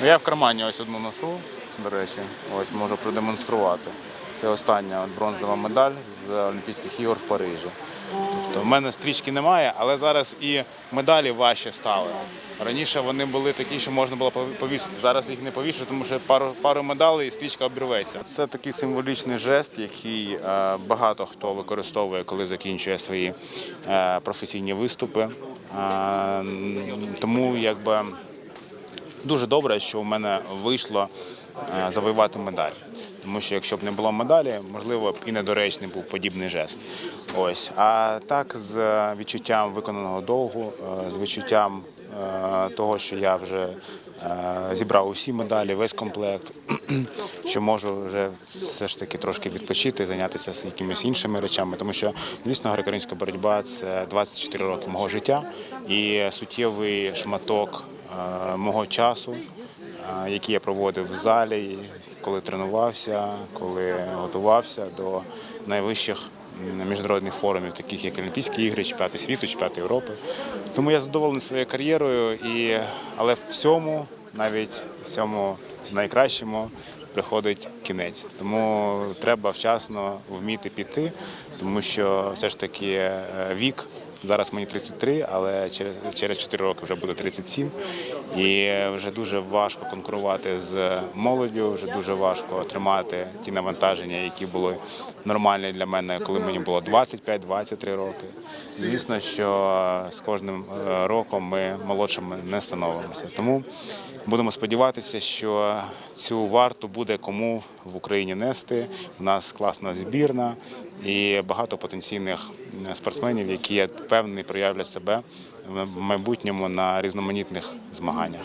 Ну, Я в кармані ось одну ношу, до речі, ось можу продемонструвати. Це остання бронзова медаль з Олімпійських ігор в Парижі. Тобто в мене стрічки немає, але зараз і медалі важче стали. Раніше вони були такі, що можна було повісити. Зараз їх не повішу, тому що пару, пару медалей і стрічка обірветься. Це такий символічний жест, який е, багато хто використовує, коли закінчує свої е, професійні виступи. Е, тому якби дуже добре, що в мене вийшло е, завоювати медаль. Тому що якщо б не було медалі, можливо б і недоречний був подібний жест. Ось. А так з відчуттям виконаного довгу, е, з відчуттям е, того, що я вже зібрав усі медалі, весь комплект, що можу вже все ж таки трошки відпочити, зайнятися з якимись іншими речами. Тому що, звісно, греко-римська боротьба це 24 роки мого життя і суттєвий шматок мого часу, е, який я проводив в залі, коли тренувався, коли готувався до найвищих міжнародних форумів, таких як Олімпійські ігри, чемпіонати світу, чемпіонати Європи. Тому я задоволений своєю кар'єрою, і, але в всьому, навіть в цьому найкращому, приходить кінець. Тому треба вчасно вміти піти, тому що все ж таки е, вік. Зараз мені 33, але через- через 4 роки вже буде 37. І вже дуже важко конкурувати з молоддю, вже дуже важко тримати ті навантаження, які були нормальні для мене, коли мені було 25-23 роки. Звісно, що з кожним е, роком ми молодшими не становимося. Тому будемо сподіватися, що цю варту буде кому в Україні нести. У нас класна збірна і багато потенційних е, спортсменів, які я впевнений проявлять себе в майбутньому на різноманітних змаганнях.